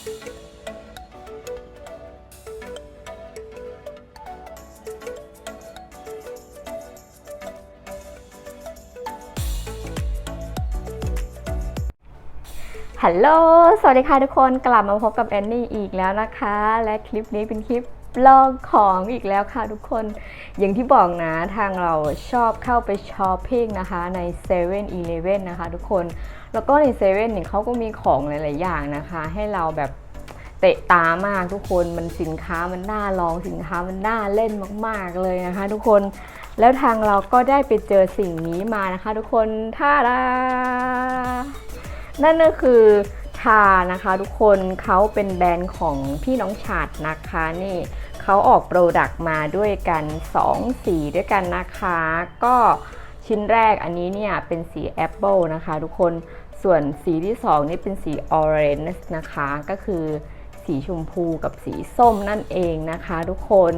ฮัลโหล สวัสดีค่ะทุกคน กลับมาพบกับแอนนี่อีกแล้วนะคะ และคลิปนี้เป็นคลิปลองของอีกแล้วค่ะทุกคน อย่างที่บอกนะทางเราชอบเข้าไปช้อปปิ้งนะคะใน7 e เ e ่ e อนะคะทุกคน แล้วก็ใน7 e เ e ่ e เนี่ยเขาก็มีของหลาย ๆ อย่างนะคะ ให้เราแบบเตะตามากทุกคนมันสินค้ามันน่าลองสินค้ามันน่าเล่นมาก ๆ เลยนะคะ ทุกคนแล้วทางเราก็ได้ไปเจอสิ่งนี้มานะคะ ทุกคนท่าดานั่นก็คือทานะคะ ทุกคนเขาเป็นแบรนด์ของพี่น้องฉาดนะคะนี่ เขาออกโปรดักต์มาด้วยกัน 2 สีด้วยกันนะคะ ก็ชิ้นแรกอันนี้เนี่ยเป็นสีแอปเปิลนะคะทุกคนส่วนสีที่ 2 นี่เป็นสีออเรนจ์นะคะ ก็คือสีชมพูกับสีส้มนั่นเองนะคะทุกคน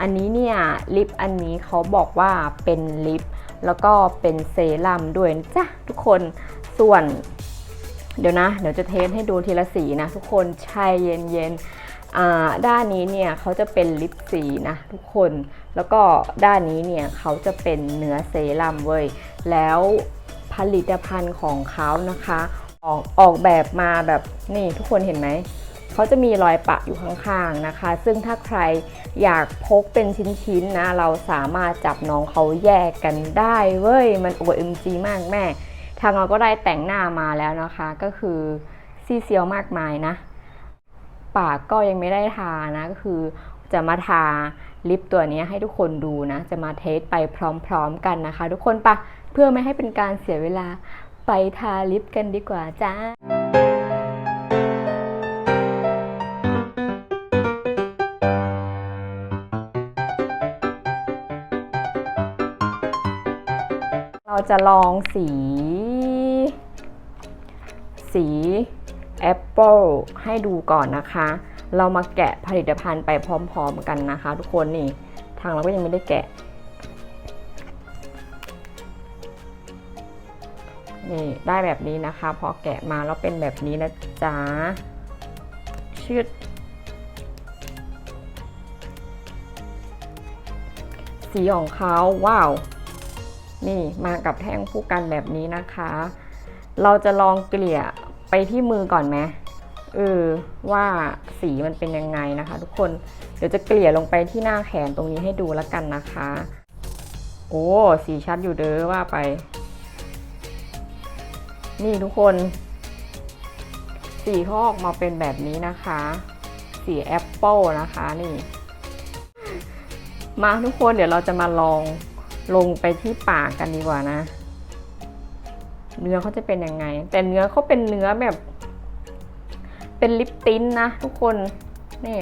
อันนี้เนี่ยลิปอันนี้เขาบอกว่าเป็นลิปแล้วก็เป็นเซรั่มด้วยจ๊ะทุกคนส่วนเดี๋ยวนะ เดี๋ยวจะเทสให้ดูทีละสีนะทุกคนใช่เย็นๆ ด้านนี้เนี่ยเขาจะเป็นลิปสีนะทุกคน แล้วก็ด้านนี้เนี่ยเขาจะเป็นเนื้อเซรั่มเว้ย แล้วผลิตภัณฑ์ของเขานะคะ ออกออกแบบมาแบบนี่ทุกคนเห็นไหม เขาจะมีรอยปะอยู่ข้างๆนะคะ ซึ่งถ้าใครอยากพกเป็นชิ้นๆนะ เราสามารถจับน้องเขาแยกกันได้เว้ย มัน OMG มากแม่ ทางเราก็ได้แต่งหน้ามาแล้วนะคะ ก็คือซีเซียวมากมายนะ ปากก็ยังไม่ได้ทานะก็คือจะมาทาลิปตัวนี้ให้ทุกคนดูนะ จะมาเทสไปพร้อมๆกันนะคะ ทุกคนปะเพื่อไม่ให้เป็นการเสียเวลาไปทาลิปกันดีกว่าจ้าเราจะลองสี สี แอปเปิลให้ดูก่อนนะคะ เรามาแกะผลิตภัณฑ์ไปพร้อมๆกันนะคะ ทุกคนนี่ทางเราก็ยังไม่ได้แกะนี่ได้แบบนี้นะคะ พอแกะมาแล้วเป็นแบบนี้นะจ๊ะชืดสีของเขาว้าว นี่มากับแท่งคู่กันแบบนี้นะคะ เราจะลองเกลี่ย ไปที่มือก่อนไหมเออว่าสีมันเป็นยังไงนะคะ ทุกคนเดี๋ยวจะเกลี่ยลงไปที่หน้าแขนตรงนี้ให้ดูแล้วกันนะคะ โอ้สีชัดอยู่เด้อว่าไป นี่ทุกคน สีเขาออกมาเป็นแบบนี้นะคะ สีแอปเปิลนะคะนี่ มาทุกคนเดี๋ยวเราจะมาลองลงไปที่ปากกันดีกว่านะ เนื้อเขาจะเป็นยังไง แต่เนื้อเขาเป็นเนื้อแบบ เป็นลิปติ้นนะทุกคน นี่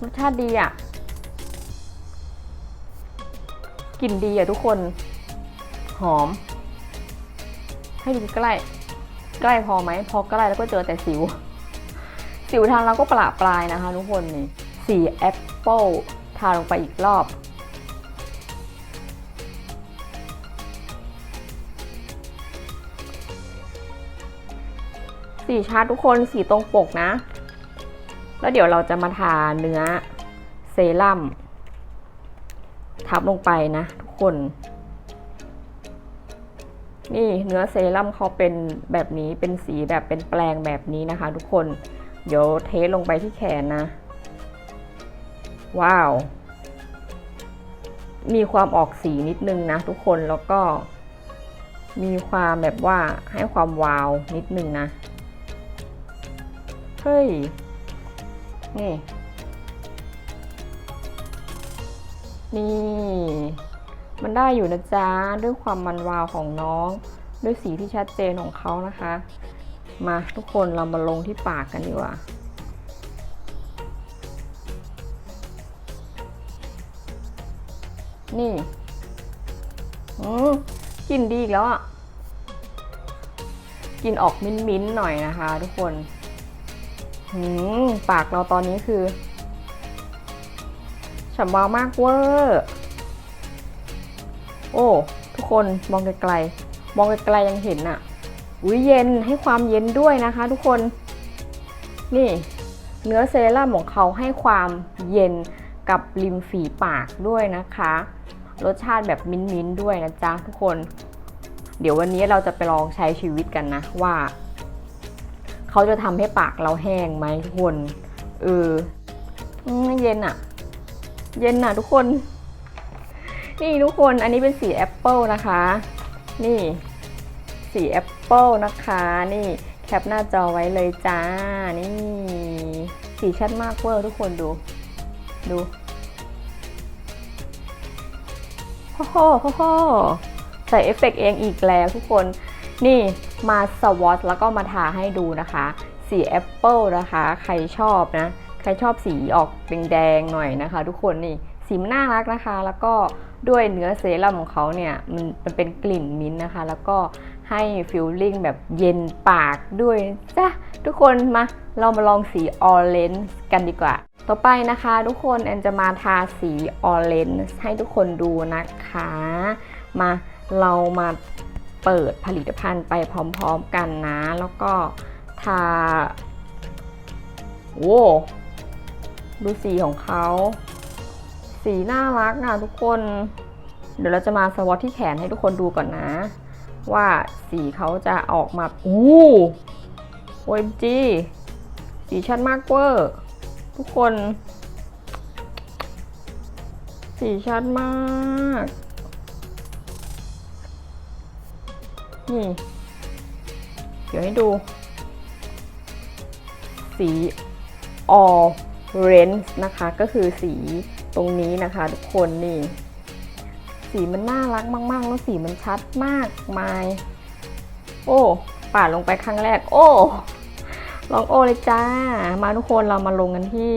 รสชาติดีอะกลิ่นดีอะทุกคน หอม ให้ดูใกล้ ใกล้พอไหม พอใกล้แล้วก็เจอแต่สิว สิวทางเราก็ปราปลายนะคะทุกคนนี่สีแอปเปิลทาลงไปอีกรอบสีชาร์ทุกคนสีตรงปกนะ แล้วเดี๋ยวเราจะมาทาเนื้อเซรั่มทับลงไปนะทุกคน นี่เนื้อเซรั่มเขาเป็นแบบนี้เป็นสีแบบเป็นแปลงแบบนี้นะคะ ทุกคน เดี๋ยวเทสลงไปที่แขนนะ ว้าว มีความออกสีนิดนึงนะทุกคนแล้วก็ มีความแบบว่าให้ความวาวนิดนึงนะ เฮ้ย นี่ นี่ มันได้อยู่นะจ๊ะ ด้วยความมันวาวของน้อง ด้วยสีที่ชัดเจนของเขานะคะ มาทุกคนเรามาลงที่ปากกันดีกว่า นี่อืมกลิ่นดีอีกแล้วอะกลิ่นออกมิ้นๆหน่อยนะคะ ทุกคนหืมปากเราตอนนี้คือฉ่ำวาวมากเวอร์โอ้ ทุกคนมองไกลๆ มองไกลๆยังเห็นอะ อุ้ยเย็นให้ความเย็นด้วยนะคะ ทุกคน นี่ เนื้อเซรั่มของเขาให้ความเย็นกับริมฝีปากด้วยนะคะ รสชาติแบบมิ้นๆด้วยนะจ๊ะทุกคน เดี๋ยววันนี้เราจะไปลองใช้ชีวิตกันนะว่า เขาจะทำให้ปากเราแห้งไหมทุกคนเออเย็นอะเย็นอะทุกคน นี่ทุกคนอันนี้เป็นสีแอปเปิลนะคะ นี่ สีแอปเปิลนะคะ นี่แคปหน้าจอไว้เลยจ้า นี่ สีชัดมากเวอร์ทุกคนดู ดูโอ้โหโอ้โหใส่เอฟเฟกต์เองอีกแล้วทุกคนนี่มาสวอตแล้วก็มาทาให้ดูนะคะ สีแอปเปิลนะคะ ใครชอบนะ ใครชอบสีออกแดงๆหน่อยนะคะ ทุกคนนี่สีมันน่ารักนะคะ แล้วก็ด้วยเนื้อเซรั่มของเขาเนี่ยมันมันเป็นกลิ่นมิ้นท์นะคะ แล้วก็ ให้ฟิลลิ่งแบบเย็นปากด้วยจ้ะทุกคนมา เรามาลองสีออเรนจ์กันดีกว่า ต่อไปนะคะทุกคนแอนจะมาทาสีออเรนจ์ให้ทุกคนดูนะคะ มาเรามาเปิดผลิตภัณฑ์ไปพร้อมๆกันนะ แล้วก็ทาโว้ดูสีของเขา สีน่ารักอะทุกคน เดี๋ยวเราจะมาสวอตที่แขนให้ทุกคนดูก่อนนะ ว่าสีเขาจะออกมาอู้โอ้ยจีสีชัดมากเวอร์ทุกคน สีชัดมาก นี่ เดี๋ยวให้ดู สีออเรนจ์นะคะ ก็คือสีตรงนี้นะคะ ทุกคนนี่ สีมันน่ารักมากๆ แล้วสีมันชัดมากมาย โอ้ป่าลงไปครั้งแรก โอ้ลองโอเลยจ้า มาทุกคนเรามาลงกันที่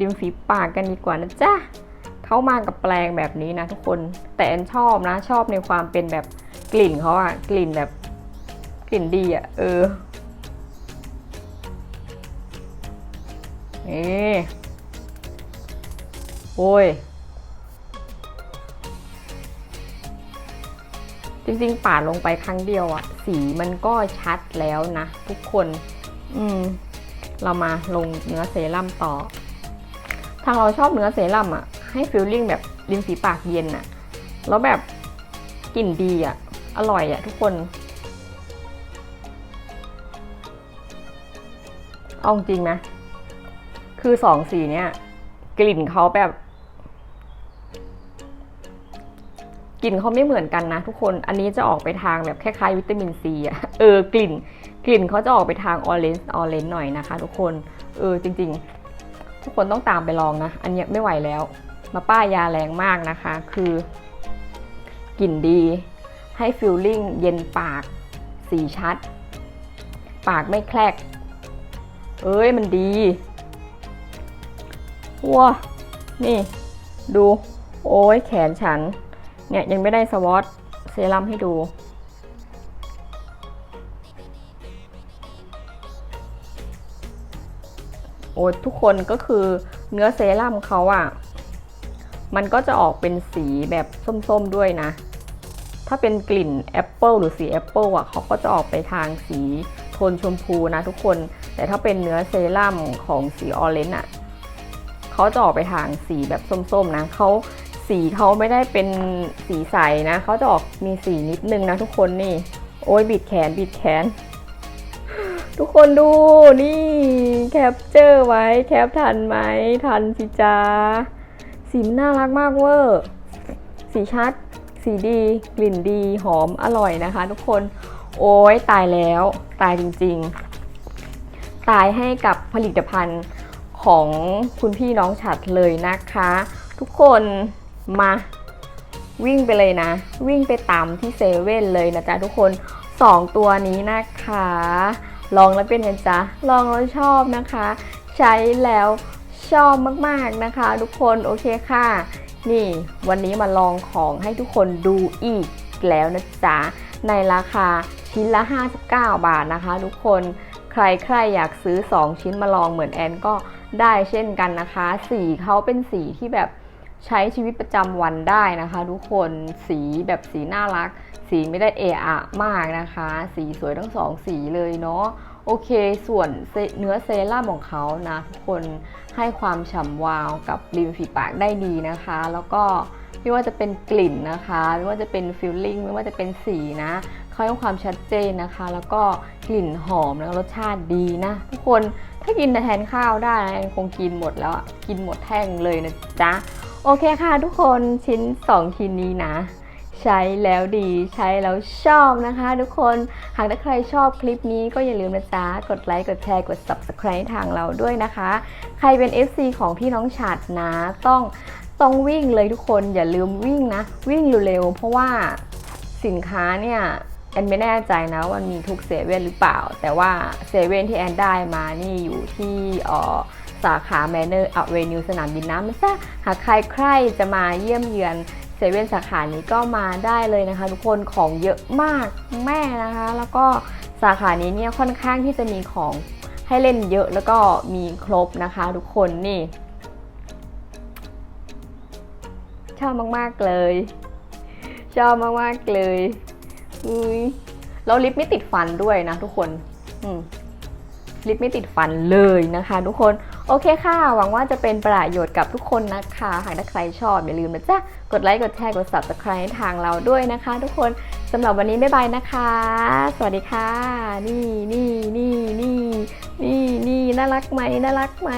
ริมฝีปากกันดีกว่านะจ๊ะเขามากับแปลงแบบนี้นะทุกคน แต่แอนชอบนะชอบในความเป็นแบบกลิ่นเขาอะกลิ่นแบบกลิ่นดีอะเออนี่โอ้ย ริงๆปาดลงไปครั้งเดียวอะสีมันก็ชัดแล้วนะ ทุกคน อืม เรามาลงเนื้อเซรั่มต่อ ทางเราชอบเนื้อเซรั่มอะให้ฟิลลิ่งแบบริมฝีปากเย็นอะแล้วแบบกลิ่นดีอะอร่อยอะทุกคน เอาจริงนะ คือสองสีเนี้ยกลิ่นเขาแบบ กลิ่นเขาไม่เหมือนกันนะทุกคน อันนี้จะออกไปทางแบบคล้ายๆวิตามินซีอะเออกลิ่น กลิ่นเขาจะออกไปทางออเรนจ์ออเรนจ์หน่อยนะคะทุกคน เออจริง ๆ ทุกคนต้องตามไปลองนะ อันนี้ไม่ไหวแล้ว มาป้ายยาแรงมากนะคะ คือกลิ่นดี ให้ฟิลลิ่งเย็นปาก สีชัด ปากไม่แคลก เอ้ยมันดีว้านี่ ดู โอ้ยแขนฉัน เนี่ยยังไม่ได้สวอตเซรั่มให้ดู โอ้ทุกคนก็คือเนื้อเซรั่มเขาอะมันก็จะออกเป็นสีแบบส้มๆด้วยนะ ถ้าเป็นกลิ่นแอปเปิลหรือสีแอปเปิลอะเขาก็จะออกไปทางสีโทนชมพูนะทุกคน แต่ถ้าเป็นเนื้อเซรั่มของสีออเรนจ์อะเขาจะออกไปทางสีแบบส้มๆนะเขา สีเขาไม่ได้เป็นสีใสนะเขาจะออกมีสีนิดนึงนะทุกคนนี่ โอ้ยบิดแขนบิดแขน ทุกคนดูนี่แคปเจอร์ไว้แคปทันไหมทันสิจ้าสีมันน่ารักมากเวอร์สีชัด สีดี กลิ่นดีหอมอร่อยนะคะ ทุกคนโอ้ยตายแล้วตายจริง ๆ ตายให้กับผลิตภัณฑ์ของคุณพี่น้องฉัดเลยนะคะ ทุกคน มาวิ่งไปเลยนะ วิ่งไปตามที่เซเว่นเลยนะจ๊ะทุกคน 2 ตัวนี้นะคะ ลองแล้วเป็นไงจ๊ะ ลองแล้วชอบนะคะ ใช้แล้วชอบมากๆนะคะ ทุกคนโอเคค่ะ นี่วันนี้มาลองของให้ทุกคนดูอีกแล้วนะจ๊ะ ในราคาชิ้นละ 59 บาทนะคะ ทุกคนใครใครอยากซื้อ 2 ชิ้นมาลองเหมือนแอนก็ได้เช่นกันนะคะ สีเขาเป็นสีที่แบบ ใช้ชีวิตประจำวันได้นะคะ ทุกคนสีแบบสีน่ารัก สีไม่ได้เอะอะมากนะคะ สีสวยทั้งสองสีเลยเนาะโอเค ส่วนเเนื้อเซรั่มของเขานะ ทุกคนให้ความฉ่ำวาวกับริมฝีปากได้ดีนะคะ แล้วก็ไม่ว่าจะเป็นกลิ่นนะคะ ไม่ว่าจะเป็นฟิลลิ่งไม่ว่าจะเป็นสีนะเขาให้ความชัดเจนนะคะ แล้วก็กลิ่นหอมแล้วรสชาติดีนะ ทุกคนถ้ากินแทนข้าวได้นะคงกินหมดแล้วกินหมดแท่งเลยนะจ๊ะ โอเคค่ะทุกคนชิ้น 2 ชิ้นนี้นะ ใช้แล้วดีใช้แล้วชอบนะคะ ทุกคนหากถ้าใครชอบคลิปนี้ก็อย่าลืมนะจ๊ะ กดไลค์กดแชร์กด subscribe ทางเราด้วยนะคะ ใครเป็น FC ของพี่น้องฉัดนะต้องต้องวิ่งเลยทุกคนอย่าลืมวิ่งนะ วิ่งเร็วๆเพราะว่าสินค้าเนี่ยแอนไม่แน่ใจนะว่ามีทุกเซเว่นหรือเปล่า แต่ว่าเซเว่นที่แอนได้มานี่อยู่ที่เอ่อ สาขาแมนเนอร์อเวนิวสนามบินน้ำมันซะหากใครใครจะมาเยี่ยมเยือนเซเว่นสาขานี้ก็มาได้เลยนะคะ ทุกคนของเยอะมากแม่นะคะ แล้วก็สาขานี้เนี่ยค่อนข้างที่จะมีของให้เล่นเยอะแล้วก็มีครบนะคะ ทุกคนนี่ชอบมากๆเลยชอบมากๆเลยอุ้ยแล้วลิปไม่ติดฟันด้วยนะทุกคนอืมลิปไม่ติดฟันเลยนะคะ ทุกคน โอเคค่ะ หวังว่าจะเป็นประโยชน์กับทุกคนนะคะ หากถ้าใครชอบ อย่าลืมนะจ๊ะ กดไลค์ กดแชร์ กด subscribe ให้ทางเราด้วยนะคะ ทุกคนสำหรับวันนี้บ๊ายบายนะคะ สวัสดีค่ะ นี่นี่นี่นี่นี่นี่น่ารักไหมน่ารักไหม